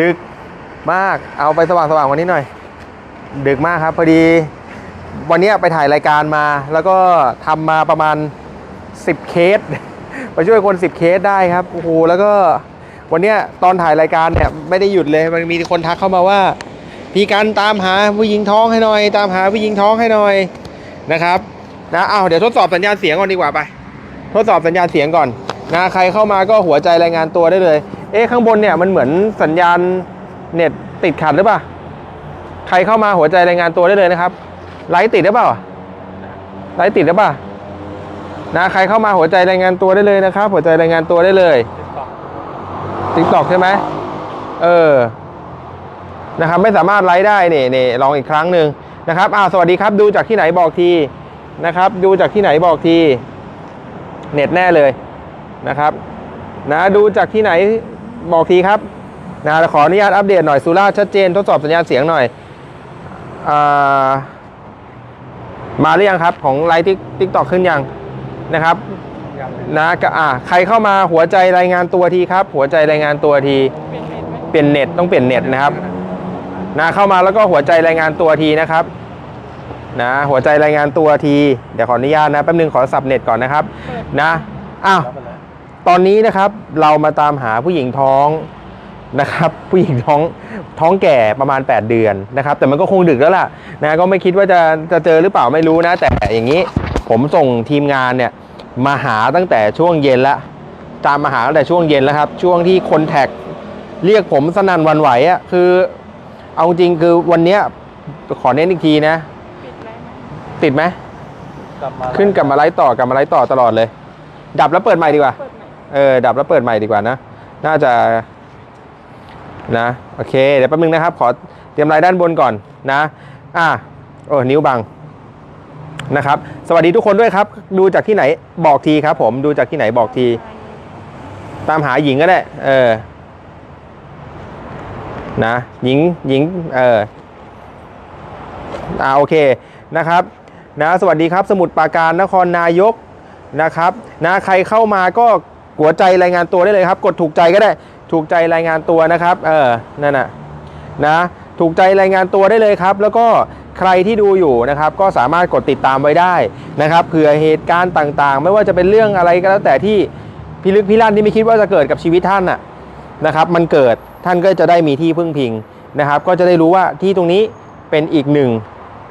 ดึกมากเอาไปสว่างสว่างๆวันนี้หน่อย ดึกมากครับพอดี วันเนี้ยไปถ่ายรายการมา แล้วก็ทำมาประมาณ 10 เคสไปช่วยคน 10 เคสได้ครับโอ้โหแล้วก็วันเนี้ยตอนถ่ายรายการเนี่ยไม่ได้หยุดเลยมันมีคนทักเข้ามาว่าพีกันตามหาผู้หญิงท้องให้หน่อย ตามหาผู้หญิงท้องให้หน่อยนะครับนะเอาเดี๋ยวทดสอบสัญญาณเสียงก่อนดีกว่าไป ทดสอบสัญญาณเสียงก่อนนะใครเข้ามาก็หัวใจรายงานตัวได้เลย เอ๊ะข้างบนเนี่ยมันเหมือนสัญญาณเน็ตติดขัดหรือเปล่า ใครเข้ามาหัวใจรายงานตัวได้เลยนะครับ ไลฟ์ติดหรือเปล่า ไลฟ์ติดหรือเปล่า นะ ใครเข้ามาหัวใจรายงานตัวได้เลยนะครับ หัวใจรายงานตัวได้เลยติ๊กตอกใช่ไหม เออ นะครับ ไม่สามารถไลฟ์ได้นี่นี่ลองอีกครั้งหนึ่งนะครับ อ้าว สวัสดีครับ ดูจากที่ไหนบอกทีนะครับ ดูจากที่ไหนบอกที เน็ตแน่เลยนะครับ นะ ดูจากที่ไหน บอกทีครับนะขออนุญาตอัปเดตหน่อยสุราชัดเจนทดสอบสัญญาณเสียงหน่อยอามาหรือยังครับของไลน์ติ๊กติ๊กตอกขึ้นยังนะครับนะก็อ่าใครเข้ามาหัวใจรายงานตัวทีครับ หัวใจรายงานตัวทีเปลี่ยนเน็ตต้องเปลี่ยนเน็ตนะครับนะเข้ามาแล้วก็หัวใจรายงานตัวทีนะครับนะหัวใจรายงานตัวที เดี๋ยวขออนุญาตนะแป๊บนึงขอสับเน็ตก่อนนะครับนะอ้าว ตอนนี้นะครับเรามาตามหาผู้หญิงท้องนะครับผู้หญิงท้องท้องแก่ประมาณ 8 เดือนนะครับ แต่มันก็คงดึกแล้วล่ะนะก็ไม่คิดว่าจะจะเจอหรือเปล่าไม่รู้นะ แต่อย่างนี้ผมส่งทีมงานเนี่ยมาหาตั้งแต่ช่วงเย็นแล้วตามมาหาตั้งแต่ช่วงเย็นแล้วครับ ช่วงที่คนแท็กเรียกผมสนั่นหวันไหวอะคือเอาจริงคือวันเนี้ยขอเน้นอีกทีนะ ติดไหมกลับมาขึ้นกลับมาไลฟ์ต่อกลับมาไลฟ์ต่อตลอดเลย ดับแล้วเปิดใหม่ดีกว่า เออดับแล้วเปิดใหม่ดีกว่านะ น่าจะนะโอเค เดี๋ยวแป๊บนึงนะครับ ขอเตรียมลายด้านบนก่อนนะ อะโอ้นิ้วบังนะครับ สวัสดีทุกคนด้วยครับ ดูจากที่ไหนบอกทีครับ ผมดูจากที่ไหนบอกที ตามหาหญิงก็ได้ เออ นะหญิงหญิง เอออ่าโอเคนะครับ นะ สวัสดีครับ สมุทรปราการนครนายกนะครับ นะใครเข้ามาก็ หัวใจรายงานตัวได้เลยครับ กดถูกใจก็ได้ ถูกใจรายงานตัวนะครับ เออ นั่นน่ะนะ ถูกใจรายงานตัวได้เลยครับ แล้วก็ใครที่ดูอยู่นะครับ ก็สามารถกดติดตามไว้ได้นะครับ เผื่อเหตุการณ์ต่างๆ ไม่ว่าจะเป็นเรื่องอะไรก็แล้วแต่ที่พิลึกพิลั่นที่ไม่คิดว่าจะเกิดกับชีวิตท่านน่ะนะครับ มันเกิดท่านก็จะได้มีที่พึ่งพิงนะครับ ก็จะได้รู้ว่าที่ตรงนี้เป็นอีกหนึ่ง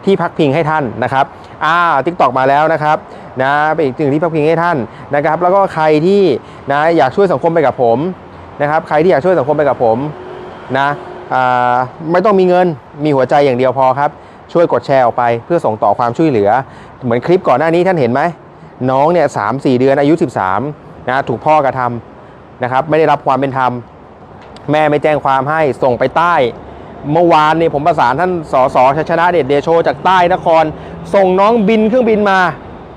ที่พักพิงให้ท่านนะครับ อ่าทิกตอกมาแล้วนะครับ นะเป็นอีกหนึ่งที่พักพิงให้ท่านนะครับ แล้วก็ใครที่นะอยากช่วยสังคมไปกับผมนะครับ ใครที่อยากช่วยสังคมไปกับผมนะไม่ต้องมีเงินมีหัวใจอย่างเดียวพอครับ ช่วยกดแชร์ออกไปเพื่อส่งต่อความช่วยเหลือ เหมือนคลิปก่อนหน้านี้ท่านเห็นไหมน้องเนี่ยสามสี่เดือนอายุ 13นะถูกพ่อกระทำนะครับ ไม่ได้รับความเป็นธรรม แม่ไม่แจ้งความให้ส่งไปใต้ เมื่อวานเนี่ยผมประสานท่านสสชชนะเดชเดโชจากใต้นคร ส่งน้องบินเครื่องบินมา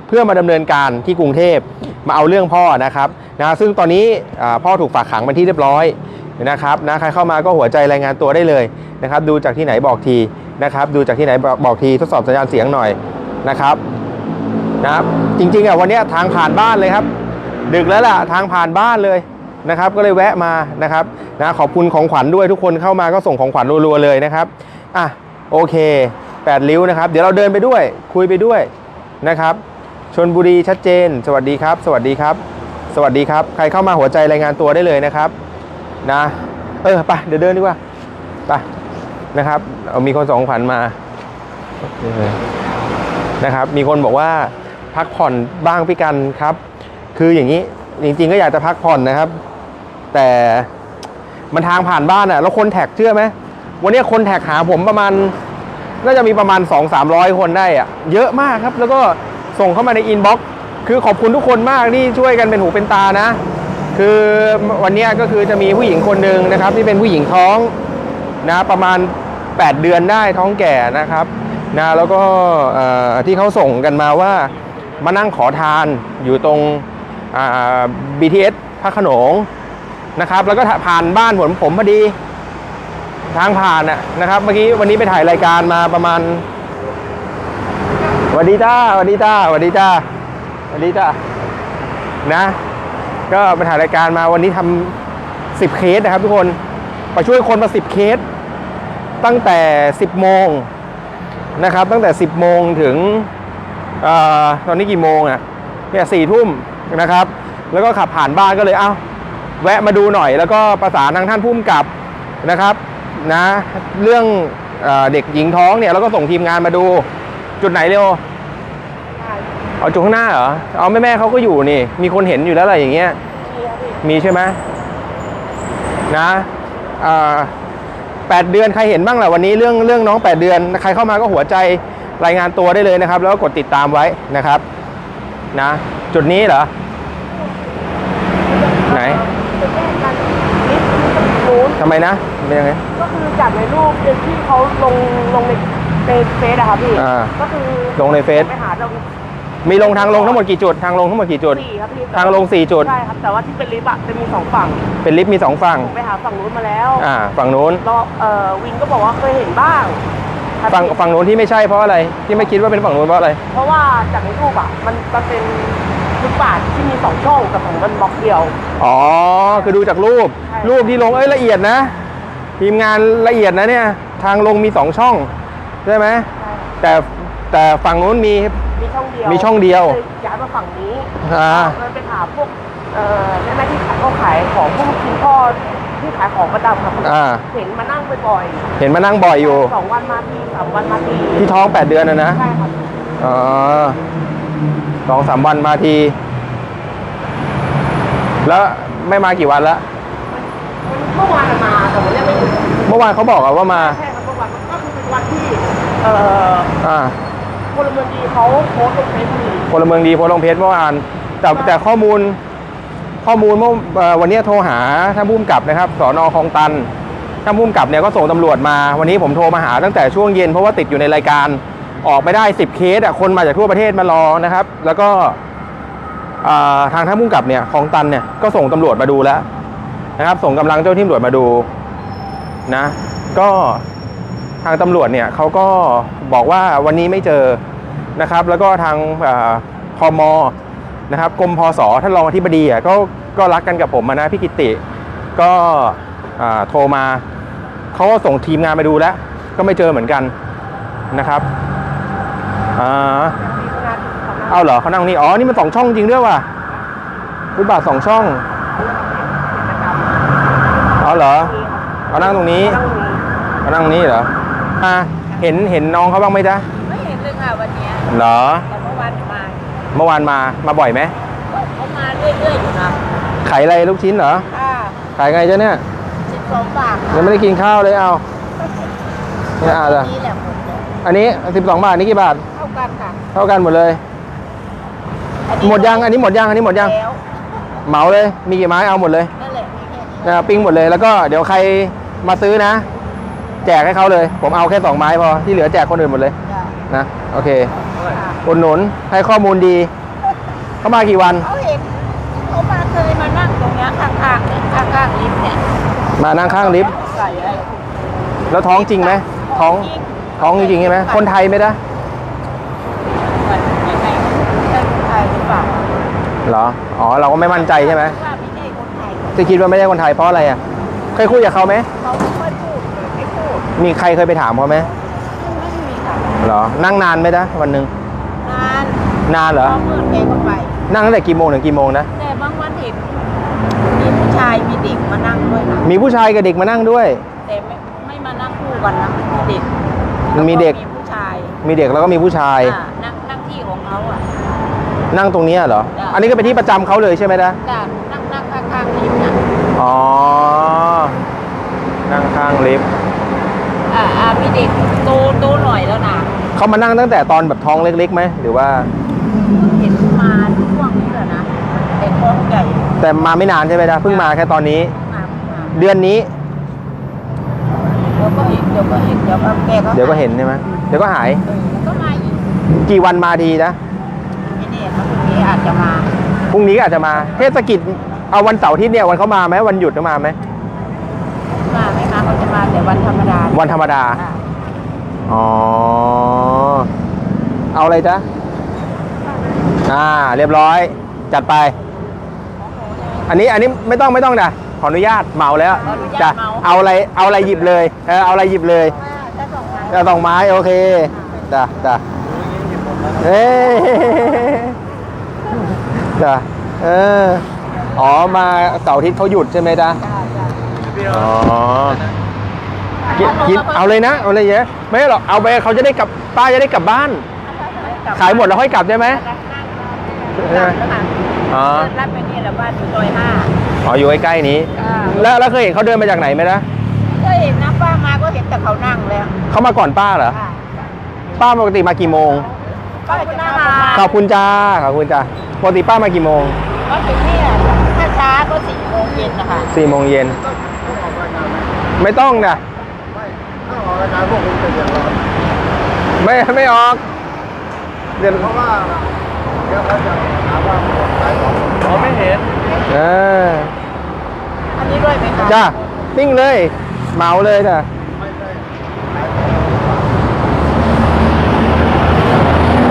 เพื่อมาดำเนินการที่กรุงเทพมาเอาเรื่องพ่อนะครับนะซึ่งตอนนี้พ่อถูกฝากขังเป็นที่เรียบร้อยนะครับนะใครเข้ามาก็หัวใจรายงานตัวได้เลยนะครับ ดูจากที่ไหนบอกทีนะครับ ดูจากที่ไหนบอกทีทดสอบสัญญาณเสียงหน่อยนะครับนะครับจริงๆอะวันนี้ทางผ่านบ้านเลยครับ ดึกแล้วล่ะทางผ่านบ้านเลยนะครับ ก็เลยแวะมานะครับนะขอบคุณของขวัญด้วยทุกคนเข้ามาก็ส่งของขวัญรัวๆเลยนะครับอะโอเคแปดริ้วนะครับ เดี๋ยวเราเดินไปด้วย คุยไปด้วยนะครับ ชนบุรีชัดเจน สวัสดีครับ สวัสดีครับ สวัสดีครับ ใครเข้ามาหัวใจรายงานตัวได้เลยนะครับ นะ เออไปเดี๋ยวเดินดีกว่าไปนะครับเอามีคนสองขวัญมานะครับ มีคนบอกว่าพักผ่อนบ้างพี่กันครับ คืออย่างนี้จริงๆก็อยากจะพักผ่อนนะครับ แต่มันทางผ่านบ้านอะ่ะแล้วคนแท็กเชื่อไหมวันนี้คนแท็กหาผมประมาณน่าจะมีประมาณ 2 3 0 0 คนได้อะ่ะเยอะมากครับ แล้วก็ ส่งเข้ามาในอินบ็อกซ์คือขอบคุณทุกคนมากที่ช่วยกันเป็นหูเป็นตานะ คือวันนี้ก็คือจะมีผู้หญิงคนหนึ่งนะครับ ที่เป็นผู้หญิงท้องนะประมาณ 8 เดือนได้ท้องแก่นะครับนะแล้วก็ที่เขาส่งกันมาว่ามานั่งขอทานอยู่ตรง BTS พระโขนงนะครับ แล้วก็ผ่านบ้านผมผมพอดี ทางผ่านนะนะครับ เมื่อกี้วันนี้ไปถ่ายรายการมาประมาณ วัสดีจ้าสวัสดีจ้าสวัสดีจ้าสวัสดีจ้านะ ก็ไปถ่ายรายการมาวันนี้ทำสิบเคสนะครับทุกคนไปช่วยคนมาสิบเคส ตั้งแต่10โมงนะครับ ตั้งแต่10โมงถึงอตอนนี้กี่โมงอะ่ะเนี่ยสี่ทุ่มนะครับ แล้วก็ขับผ่านบ้านก็เลยเอ้าแวะมาดูหน่อย แล้วก็ประสานทางท่านผู้กำกับนะครับนะ เรื่องเออเด็กหญิงท้องเนี่ยเราก็ส่งทีมงานมาดู จุดไหนเร็วเอาจุดข้างหน้าเหรอ เอาแม่แม่ๆเขาก็อยู่นี่ มีคนเห็นอยู่แล้วอะไรอย่างเงี้ย มีใช่ไหมนะอ่าแปดเดือนใครเห็นบ้างล่ะวันนี้เรื่องเรื่องน้องแปดเดือนใครเข้ามาก็หัวใจรายงานตัวได้เลยนะครับ แล้วก็กดติดตามไว้นะครับ นะ จุดนี้เหรอ ไหนจะแยกกันนิดนู้นทำไมนะเป็นยังไงก็คือจากในรูปที่เขาลงลงใน ในเฟซอะค่ะพี่ อ่าก็คือลงในเฟซ ไปหาเรามีลงทางลงทั้งหมดกี่จุด ทางลงทั้งหมดกี่จุด สี่ครับพี่ทางลงสี่จุด ใช่ครับแต่ว่าที่เป็นลิฟต์อะจะมีสองฝั่งเป็นลิฟต์มีสองฝั่ง ผมไปหาฝั่งนู้นมาแล้วอ่า ฝั่งนู้นแล้วเอ่อวินก็บอกว่าเคยเห็นบ้างครับฝั่งพี่ฝั่งนู้นที่ไม่ใช่เพราะอะไร ที่ไม่คิดว่าเป็นฝั่งนู้นเพราะอะไร เพราะว่าจากในรูปอะมันมันเป็นฟุตบาทที่มีสองช่องกับของมันบล็อกเดียว อ๋อ คือดูจากรูป ใช่ รูปที่ลง เอ้ยละเอียดนะ ทีมงานละเอียดนะเนี่ย ทางลงมีสองช่อง ใช่ไหมใช่แต่แต่ฝั่งนู้นมี มีช่องเดียวมีช่องเดียวลย้ายมาฝั่งนี้อ่า เลยไปถามพวกเอ่อแม่แม่ที่ขายเขาขายของพวกคุณพ่อที่ขายของประจำครับอ่า เห็นมานั่งบ่อยเห็นมานั่งบ่อยอยู่ สองวันมาทีสามวันมาทีที่ท้อง 8 เดือนนะนะใช่ครับอ๋อสองสามวันมาที แล้วไม่มากี่วันละเมื่อวานมาแต่วันนี้ไม่อยู่เมื่อวานเขาบอกอะว่ามา ใช่ครับเมื่อวานก็คือเป็นวันที่ เอ่ออ่าพลเมืองดีเขาโพสต์ลงเฟซบุ๊กพลเมืองดีโพสต์ลงเพจเมื่อวานแต่แต่ข้อมูลข้อมูลเมื่อเอ่อวันนี้โทรหาท่านผู้กำกับนะครับสอนอคลองตันท่านผู้กำกับเนี่ยก็ส่งตำรวจมา วันนี้ผมโทรมาหาตั้งแต่ช่วงเย็นเพราะว่าติดอยู่ในรายการออกไม่ได้ 10 เคสอะคนมาจากทั่วประเทศมารอนะครับ แล้วก็อ่าทางท่านผู้กำกับเนี่ยคลองตันเนี่ยก็ส่งตำรวจมาดูแล้วนะครับ ส่งกำลังเจ้าที่ตำรวจมาดูนะ ก็ ทางตำรวจเนี่ยเขาก็บอกว่าวันนี้ไม่เจอนะครับ แล้วก็ทางอ่าพมนะครับกรมพศท่านรองอธิบดีอะก็ก็รักกันกับผมนะพี่กิติ ก็โทรมาเขาก็ส่งทีมงานมาดูแล้ว ก็ไม่เจอเหมือนกันนะครับอ่ามีงานทำงานเอาเหรอเขานั่งนี่อ๋อนี่มันสองช่องจริงด้วยว่ะฟุตบาทสองช่องเอาเหรอเอานั่งตรงนี้เอานั่งตรงนี้เหรอ อ่าเห็นเห็นน้องเขาบ้างไหมจ๊ะไม่เห็นเลยค่ะวันเนี้ยเหรอ แต่เมื่อวานมาเมื่อวานมามาบ่อยไหมเขามาเรื่อยๆอยู่นะขายอะไรลูกชิ้นเหรอค่ะขายไงจ๊ะเนี่ยสิบสองบาทยังไม่ได้กินข้าวเลยเอาเนี่ยอะจ้ะนี่แหละหมดเลยอันนี้สิบสองบาทนี่กี่บาท เท่ากันค่ะเท่ากันหมดเลย อันนี้หมดยังอันนี้หมดยังอันนี้หมดยังแล้วเหมาเลยมีกี่ไม้เอาหมดเลยนั่นแหละมีแค่นี้ นะปิ้งหมดเลยแล้วก็เดี๋ยวใครมาซื้อนะ แจกให้เขาเลย ผมเอาแค่สองไม้พอที่เหลือแจกคนอื่นหมดเลยจ้ะนะโอเคค่ะอุดหนุนให้ข้อมูลดี เขามากี่วันเขาเห็นเขามาเคยมานั่งตรงเนี้ยข้างๆเนี่ยข้างๆลิฟต์เนี่ยมานั่งข้างลิฟต์ใส่ไอ้แล้วท้องจริงไหมท้องท้องจริงๆใช่ไหมคนไทยไหมนะเหมือนยังไงใช่คนไทยหรือเปล่าเหรออ๋อเราก็ไม่มั่นใจใช่ไหมว่าไม่ใช่คนไทยที่คิดว่าไม่ใช่คนไทยเพราะอะไรอะเคยคุยกับเขาไหมเขา ม่พูดมีใครเคยไปถามเขาไหมไม่มีค่ะเหรอ นั่งนานไหมนะวันหนึ่งนานนานเหรพออมืดแกก็ไป นั่งตั้งแต่กี่โมงถึงกี่โมงนะ แต่บางวันเห็นมีผู้ชายมีเด็กมานั่งด้วยนะมีผู้ชายกับเด็กมานั่งด้วย แต่ไม่ไม่มานั่งคู่กันนะมีเด็กมันมีเด็ก แล้วมีผู้ชายมีเด็กแล้วก็มีผู้ชาย อ่านั่งนั่งที่ของเขาอะ นั่งตรงเนี้ยเหรอ จ้ะ อันนี้ก็เป็นที่ประจำเขาเลยใช่ไหมนะจ้ะนั่งนั่งข้างๆลิฟต์น่ะอ๋อ นั่งข้างลิฟต์อ่าอ่า มีเด็กโตโตหน่อยแล้วนะเขามานั่งตั้งแต่ตอนแบบท้องเล็กๆไหมหรือว่า เห็นมาช่วงนี้แหละนะแต่ท้องใหญ่แต่มาไม่นานใช่ไหมนะเพิ่งมาแค่ตอนนี้ มามาเดือนนี้ เดี๋ยวก็เห็นเดี๋ยวก็เห็นเดี๋ยวก็แกก็เดี๋ยวก็เห็นใช่ไหมเดี๋ยวก็หายเออแล้วก็มาอีกกี่วันมาทีนะไม่แน่นะพรุ่งนี้อาจจะมาพรุ่งนี้ก็อาจจะมา เทศกิจเอาวันเสาร์อาทิตย์เนี่ยวันเขามาไหมวันหยุดเขามาไหม มาไม่มาเขาจะมาแต่วันธรรมดา วันธรรมดาอ่าอ๋อ เอาอะไรจ๊ะ อ่า เรียบร้อย จัดไป อันนี้อันนี้ไม่ต้องไม่ต้องนะไขออนุญาตเหมาแล้วขออนุญาตจ้ะเหมา เอาอะไรเอาอะไรหยิบเลยเออเอาอะไรหยิบเลยจะส่งมาจะสองไม้โอเคจ้ะจ้ะเอ้ยจ้ะเอออ๋อมาเสาร์อาทิตย์เขาหยุดใช่ไหมจ๊ะอ๋อ กินกินเอาเลยนะเอาเลยเยอะไม่หรอกเอาไปเขาจะได้กลับป้าจะได้กลับบ้าน ขายหมดแล้วค่อยกลับได้ไหมใช่ไหมค่ะอ๋อรับไปนี่แหละบ้านอยู่ซอยห้าอ๋ออยู่ใกล้ๆนี้อ่าแล้วแล้วเคยเห็นเขาเดินมาจากไหนไหมนะก็เห็นนะป้ามาก็เห็นแต่เขานั่งแล้วเขามาก่อนป้าเหรอค่ะป้าปกติมากี่โมงป้าจะมาขอบคุณจ้าขอบคุณจ้าปกติป้ามากี่โมงก็ถึงนี่อะถ้าช้าก็สี่โมงเย็นนะคะสี่โมงเย็นไม่ต้องนะ ไม่ไม่ออกเดี๋ยวเพราะว่าเดี๋ยวเขาจะถามว่าขายของเขาไม่เห็นเอออันนี้ด้วยไหมคะจ้าปิ้งเลยเหมาเลยจ้ะไม่ใช่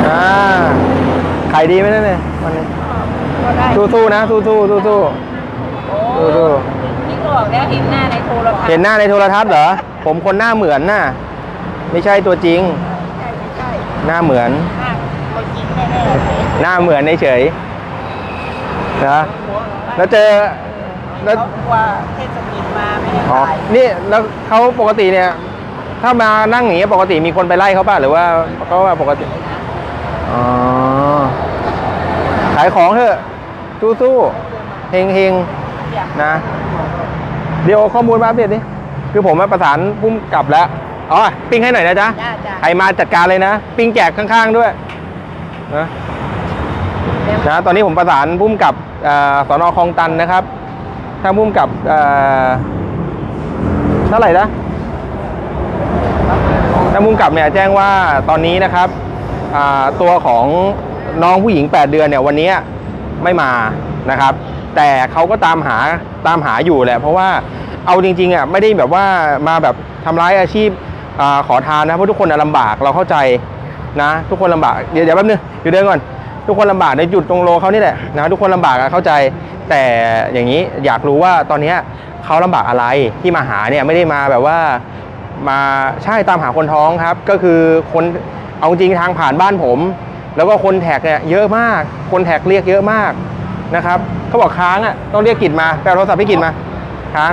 อ่าขายดีไหมเนี่ยวันนี้ก็ได้สู้ๆนะสู้ๆสู้ๆโอ้สู้นี่ก็บอกแล้วเห็นหน้าในโทรทัศน์เห็นหน้าในโทรทัศน์เหรอ ผมคนหน้าเหมือนน่ะ ไม่ใช่ตัวจริง ใช่ไม่ใช่หน้าเหมือน หน้าตัวจริงแน่ๆเลยหน้าเหมือนเฉยๆนะแล้วเจอแล้วเขากลัวเทศกิจมาไม่ให้อ๋อขายนี่แล้วเขาปกติเนี่ย ถ้ามานั่งอย่างเงี้ยปกติมีคนไปไล่เขาป่ะหรือว่าเขาว่าปกติอ๋อขายของเถอะสู้ๆเฮงเฮงๆนะ เดี๋ยวเอาข้อมูลมาอัปเดตดิ คือผมมาประสานพุ่มกลับแล้วอ๋อปิ้งให้หน่อยนะจ๊ะจ้าจ้าใครมาจัดการเลยนะ ปิ้งแจกข้างๆด้วยนะนะตอนนี้ผมประสานพุ่มกับเอ่อสอนอคลองตันนะครับทางพุ่มกับเอ่อเท่าไหร่นะทางพุ่มกับเนี่ยแจ้งว่าตอนนี้นะครับอ่าตัวของน้องผู้หญิง 8 เดือนเนี่ยวันนี้ไม่มานะครับ แต่เขาก็ตามหาตามหาอยู่แหละเพราะว่า เอาจริงๆอะไม่ได้แบบว่ามาแบบทำร้ายอาชีพอขอทานนะเพราะทุกคนน่ะลำบากเราเข้าใจนะ ทุกคนลำบากเดี๋ยวเดี๋ยวแป๊บนึงเดี๋ยวเดินก่อนทุกคนลำบากในจุดตรงโลเขานี่แหละนะทุกคนลำบากเข้าใจ แต่อย่างนี้อยากรู้ว่าตอนนี้เขาลำบากอะไรที่มาหาเนี่ยไม่ได้มาแบบว่ามาใช่ตามหาคนท้องครับ ก็คือคนเอาจริงทางผ่านบ้านผม แล้วก็คนแท็กเนี่ยเยอะมาก คนแท็กเรียกเยอะมากนะครับเขาบอกค้างอะต้องเรียกกิจมาแปลโทรศัพท์ให้กิจมาค้าง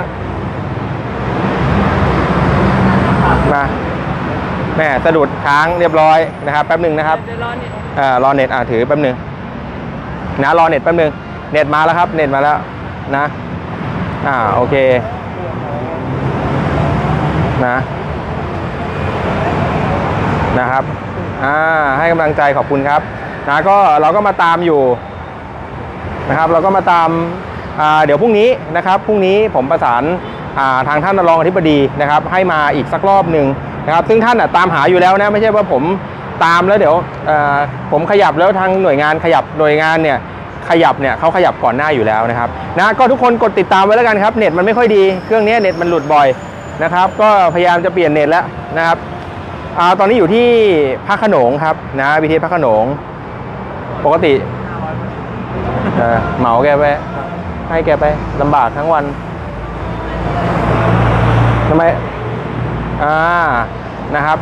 มาแม่สะดุดค้างเรียบร้อยนะครับแป๊บหนึ่งนะครับเดี๋ยวรอนิดอ่ารอเน็ตอ่าถือแป๊บหนึงนะรอเน็ตแป๊บหนึงเน็ตมาแล้วครับ เน็ตมาแล้วนะอ่าโอเคนะนะครับอ่าให้กำลังใจขอบคุณครับนะก็เราก็มาตามอยู่นะครับ เราก็มาตามอ่าเดี๋ยวพรุ่งนี้นะครับพรุ่งนี้ผมประสานอ่า ทางท่านรองอธิบดีนะครับ ให้มาอีกสักรอบหนึ่งนะครับซึ่งท่านตามหาอยู่แล้วนะไม่ใช่ว่าผมตามแล้วเดี๋ยวผมขยับแล้วทางหน่วยงานขยับหน่วยงานเนี่ยขยับเนี่ยเขาขยับก่อนหน้าอยู่แล้วนะครับนะก็ทุกคนกดติดตามไว้แล้วกันครับเน็ตมันไม่ค่อยดีเครื่องนี้เน็ตมันหลุดบ่อยนะครับ ก็พยายามจะเปลี่ยนเน็ตแล้วนะครับอาตอนนี้อยู่ที่พระขนงครับนะวิทีพระขนง ปกติเออเหมาแกไป ให้แกไปลำบากทั้งวัน ทำไม อ่า นะครับ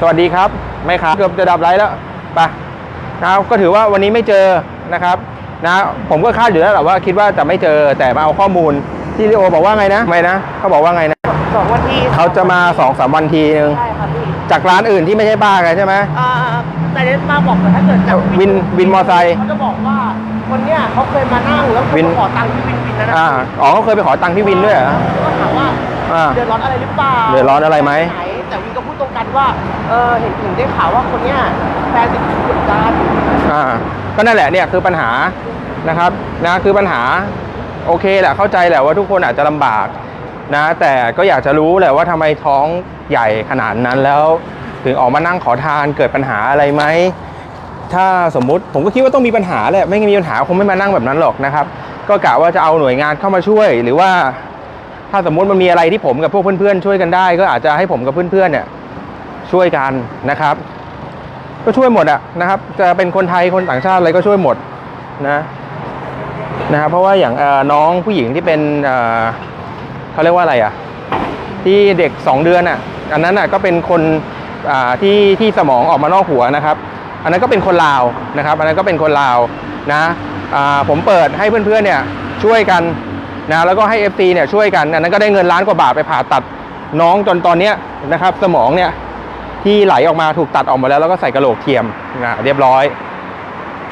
สวัสดีครับ ไม่ครับเกือบจะดับไลฟ์แล้วไปนะครับก็ถือว่าวันนี้ไม่เจอนะครับนะผมก็คาดอยู่แล้วแหละว่าคิดว่าจะไม่เจอแต่มาเอาข้อมูลที่ลีโอบอกว่าไงนะไม่นะเขาบอกว่าไงนะสองวันที่เขาจะมาสองสามวันทีนึงใช่ครับพี่จากร้านอื่นที่ไม่ใช่ป้าไงใช่ไหมอ่าแต่เดนมาบอกว่าถ้าเกิดจากวินวินมอไซค์เขาจะบอกว่าคนเนี้ยเขาเคยมานั่งแล้วเขาวินมาขอตังค์ที่วินวินนะนะอ่าอ๋อเขาเคยไปขอตังค์พี่วินด้วยเหรอก็ถามว่า อ่า เดือดร้อนอะไรหรือเปล่าเดือดร้อนอะไรไหมนแต่วินก็พูดตรงกันว่าเออเห็นถึงได้ข่าวว่าคนเนี้ยแฟนติดคุกกันอ่าก็นั่นแหละเนี่ยคือปัญหานะครับนะคือปัญหาโอเคแหละเข้าใจแหละว่าทุกคนอาจจะลำบากนะแต่ก็อยากจะรู้แหละว่าทำไมท้องใหญ่ขนาดนั้นแล้ว ถึงออกมานั่งขอทานเกิดปัญหาอะไรไหม ถ้าสมมุติผมก็คิดว่าต้องมีปัญหาแหละไม่มีปัญหาคงไม่มานั่งแบบนั้นหรอกนะครับ ก็กะว่าจะเอาหน่วยงานเข้ามาช่วย หรือว่า ถ้าสมมุติมันมีอะไรที่ผมกับพวกเพื่อนๆช่วยกันได้ ก็อาจจะให้ผมกับเพื่อนๆเนี่ยช่วยกันนะครับ ก็ช่วยหมดอะนะครับ จะเป็นคนไทยคนต่างชาติอะไรก็ช่วยหมดนะนะครับเพราะว่าอย่างน้องผู้หญิงที่เป็นเขาเรียกว่าอะไรอะที่เด็ก 2 เดือนอะอันนั้นอะก็เป็นคนที่ที่สมองออกมานอกหัวนะครับ อันนั้นก็เป็นคนลาวนะครับ อันนั้นก็เป็นคนลาวนะผมเปิดให้เพื่อนๆเนี่ยช่วยกัน นะแล้วก็ให้ FT เนี่ยช่วยกันอันนั้นก็ได้เงินล้านกว่าบาทไปผ่าตัดน้องจนตอนเนี้ยนะครับ สมองเนี่ยที่ไหลออกมาถูกตัดออกมาแล้วแล้วก็ใส่กระโหลกเทียมนะเรียบร้อย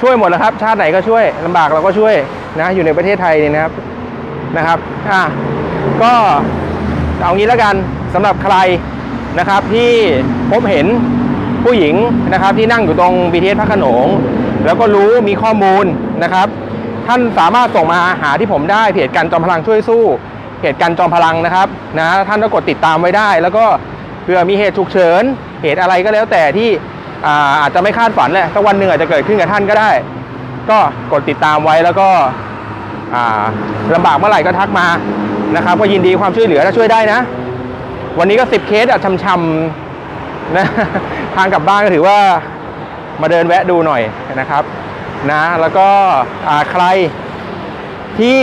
ช่วยหมดแล้วครับ ชาติไหนก็ช่วยลำบากเราก็ช่วยนะอยู่ในประเทศไทยเนี่ยนะครับนะครับอะก็เอางี้แล้วกันสำหรับใครนะครับที่พบเห็นผู้หญิงนะครับที่นั่งอยู่ตรง BTS พระโขนง แล้วก็รู้มีข้อมูลนะครับ ท่านสามารถส่งมาหาที่ผมได้เพจกันจอมพลังช่วยสู้เพจกันจอมพลังนะครับนะท่านก็กดติดตามไว้ได้ แล้วก็เผื่อมีเหตุฉุกเฉินเหตุอะไรก็แล้วแต่ที่อาอาจจะไม่คาดฝันแหละสักวันหนึ่งอาจจะเกิดขึ้นกับท่านก็ได้ ก็กดติดตามไว้แล้วก็ลำบากเมื่อไหร่ก็ทักมานะครับก็ยินดีความช่วยเหลือถ้าช่วยได้นะ วันนี้ก็สิบเคสอะช่ำๆนะทางกลับบ้านก็ถือว่ามาเดินแวะดูหน่อยนะครับ นะแล้วก็ใครที่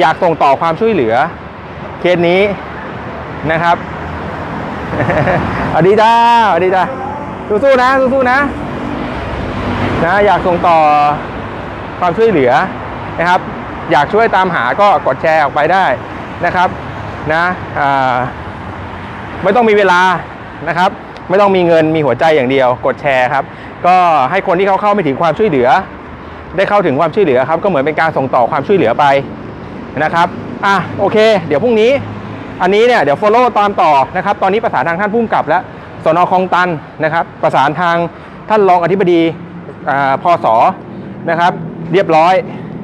อยากส่งต่อความช่วยเหลือ เคสนี้นะครับสวัสดีจ้าสวัสดีจ้าสู้ๆนะสู้ๆนะนะอยากส่งต่อความช่วยเหลือนะครับ อยากช่วยตามหาก็กดแชร์ออกไปได้นะครับนะไม่ต้องมีเวลานะครับ ไม่ต้องมีเงินมีหัวใจอย่างเดียว กดแชร์ครับ ก็ให้คนที่เขาเข้าไม่ถึงความช่วยเหลือ ได้เข้าถึงความช่วยเหลือครับก็เหมือนเป็นการส่งต่อความช่วยเหลือไปนะครับอะโอเค เดี๋ยวพรุ่งนี้ อันนี้เนี่ยเดี๋ยว follow ตามต่อนะครับ ตอนนี้ประสานทางท่านผู้กำกับแล้วสนคลองตันนะครับ ประสานทางท่านรองอธิบดีอ่าพศนะครับ เรียบร้อย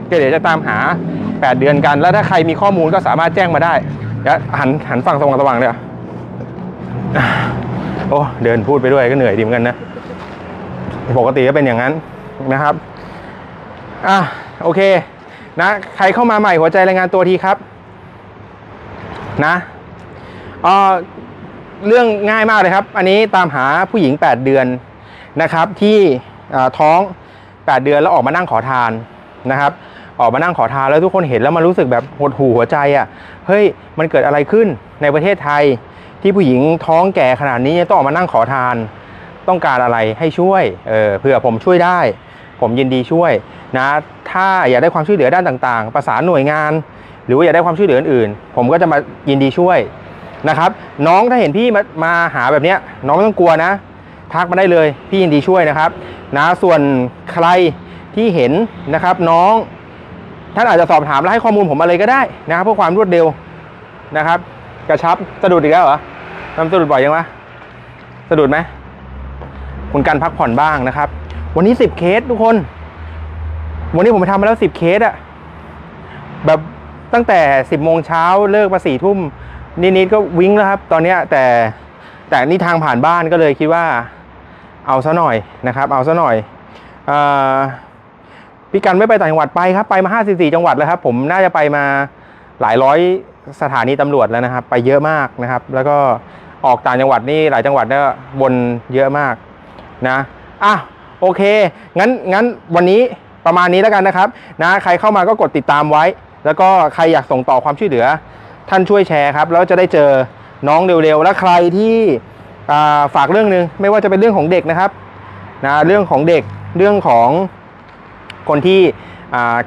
เดี๋ยวจะตามหา 8 เดือนกัน แล้วถ้าใครมีข้อมูลก็สามารถแจ้งมาได้เดี๋ยวหันหันฝั่งสว่างสว่างเลยอะโอ้เดินพูดไปด้วยก็เหนื่อยดีเหมือนกันนะ ปกติก็เป็นอย่างนั้นนะครับ อะโอเคนะใครเข้ามาใหม่หัวใจรายงานตัวทีครับนะเอ่อเรื่องง่ายมากเลยครับ อันนี้ตามหาผู้หญิง 8 เดือนนะครับที่อ่าท้อง 8 เดือนแล้วออกมานั่งขอทานนะครับ ออกมานั่งขอทานแล้วทุกคนเห็นแล้วมันรู้สึกแบบหดหู่หัวใจอะ่ะเฮ้ยมันเกิดอะไรขึ้นในประเทศไทยที่ผู้หญิงท้องแก่ขนาดนี้ต้องออกมานั่งขอทาน ต้องการอะไรให้ช่วยเออเผื่อผมช่วยได้ ผมยินดีช่วยนะถ้าอยากได้ความช่วยเหลือด้านต่างๆ ประสานหน่วยงาน หรือว่าอยากได้ความช่วยเหลืออื่นๆ ผมก็จะมายินดีช่วยนะครับ น้องถ้าเห็นพี่มามาหาแบบนี้น้องไม่ต้องกลัวนะ ทักมาได้เลยพี่ยินดีช่วยนะครับนะส่วนใครที่เห็นนะครับน้องท่านอาจจะสอบถามและให้ข้อมูลผมอะไรก็ได้นะครับเพื่อความรวดเร็วนะครับ กระชับสะดุดอีกแล้วเหรอทำสะดุดบ่อยยังวะสะดุดไหมคุณกันพักผ่อนบ้างนะครับ วันนี้สิบเคสทุกคน วันนี้ผมไปทำมาแล้วสิบเคสอะแบบตั้งแต่สิบโมงเช้าเลิกมาสี่ทุ่มนิดๆก็วิ่งแล้วครับ ตอนนี้แต่แต่นี่ทางผ่านบ้านก็เลยคิดว่า เอาซะหน่อยนะครับ เอาซะหน่อยอพี่กันไม่ไปต่างจังหวัดไปครับ ไปมาห้าสิสี่จังหวัดแล้วครับผมน่าจะไปมาหลายร้อยสถานีตำรวจแล้วนะครับ ไปเยอะมากนะครับ แล้วก็ออกต่างจังหวัดนี่หลายจังหวัดเนี่ยวนเยอะมากนะอะ โอเค งั้นงั้นวันนี้ประมาณนี้แล้วกันนะครับนะใครเข้ามาก็กดติดตามไว้ แล้วก็ใครอยากส่งต่อความช่วยเหลือ ท่านช่วยแชร์ครับ แล้วจะได้เจอน้องเร็วๆ และใครที่ฝากเรื่องหนึ่งไม่ว่าจะเป็นเรื่องของเด็กนะครับนะเรื่องของเด็กเรื่องของคนที่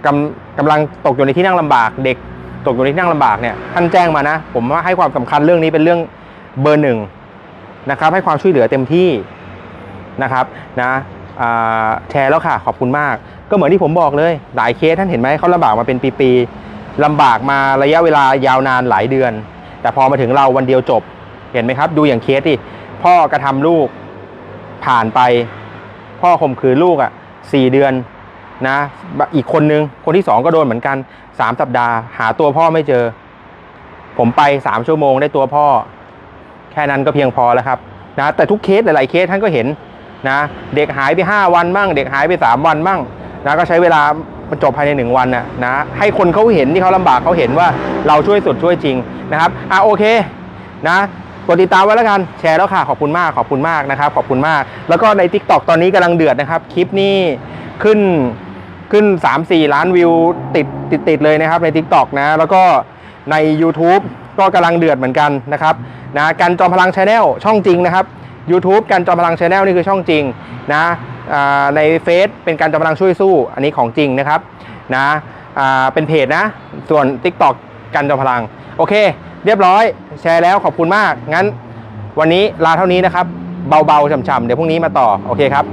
กำกำลังตกอยู่ในที่นั่งลำบาก เด็กตกอยู่ในที่นั่งลำบากเนี่ยท่านแจ้งมานะ ผมว่าให้ความสำคัญเรื่องนี้เป็นเรื่องเบอร์หนึ่งนะครับ ให้ความช่วยเหลือเต็มที่นะครับนะ แชร์แล้วค่ะขอบคุณมาก ก็เหมือนที่ผมบอกเลย หลายเคสท่านเห็นไหมเขาลำบากมาเป็นปีๆลำบากมาระยะเวลายาวนานหลายเดือน แต่พอมาถึงเราวันเดียวจบเห็นไหมครับ ดูอย่างเคสที่พ่อกระทำลูกผ่านไป พ่อข่มขืนลูกอะสี่เดือนนะอีกคนนึงคนที่สองก็โดนเหมือนกันสามสัปดาห์ หาตัวพ่อไม่เจอ ผมไปสามชั่วโมงได้ตัวพ่อ แค่นั้นก็เพียงพอแล้วครับนะแต่ทุกเคสหลายๆเคสท่านก็เห็น นะเด็กหายไป 5 วันบ้าง เด็กหายไป 3 วันบ้างนะก็ใช้เวลาจบภายใน 1 วันนะนะให้คนเขาเห็นที่เขาลำบากเขาเห็นว่าเราช่วยสุดช่วยจริงนะครับอะโอเคนะกดติดตามไว้แล้วกันแชร์แล้วค่ะขอบคุณมากขอบคุณมากนะครับขอบคุณมาก แล้วก็ใน t ิ k t o k ตอนนี้กำลังเดือดนะครับคลิปนี้ขึ้นขึ้น 3-4 ล้านวิวติดติดติดเลยนะครับใน t ิ k t o k นะแล้วก็ใน YouTube ก็กำลังเดือดเหมือนกันนะครับนะกันจอมพลังชาแนลช่องจริงนะครับ YouTube กันจอมพลังชาแนลนี่คือช่องจริงนะในเฟซเป็นการจอมพลังช่วยสู้ อันนี้ของจริงนะครับนะเป็นเพจนะ ส่วน TikTok กันจอมพลัง โอเค เรียบร้อยแชร์แล้วขอบคุณมาก งั้นวันนี้ลาเท่านี้นะครับ เบาๆฉ่ำๆเดี๋ยวพรุ่งนี้มาต่อ โอเคครับ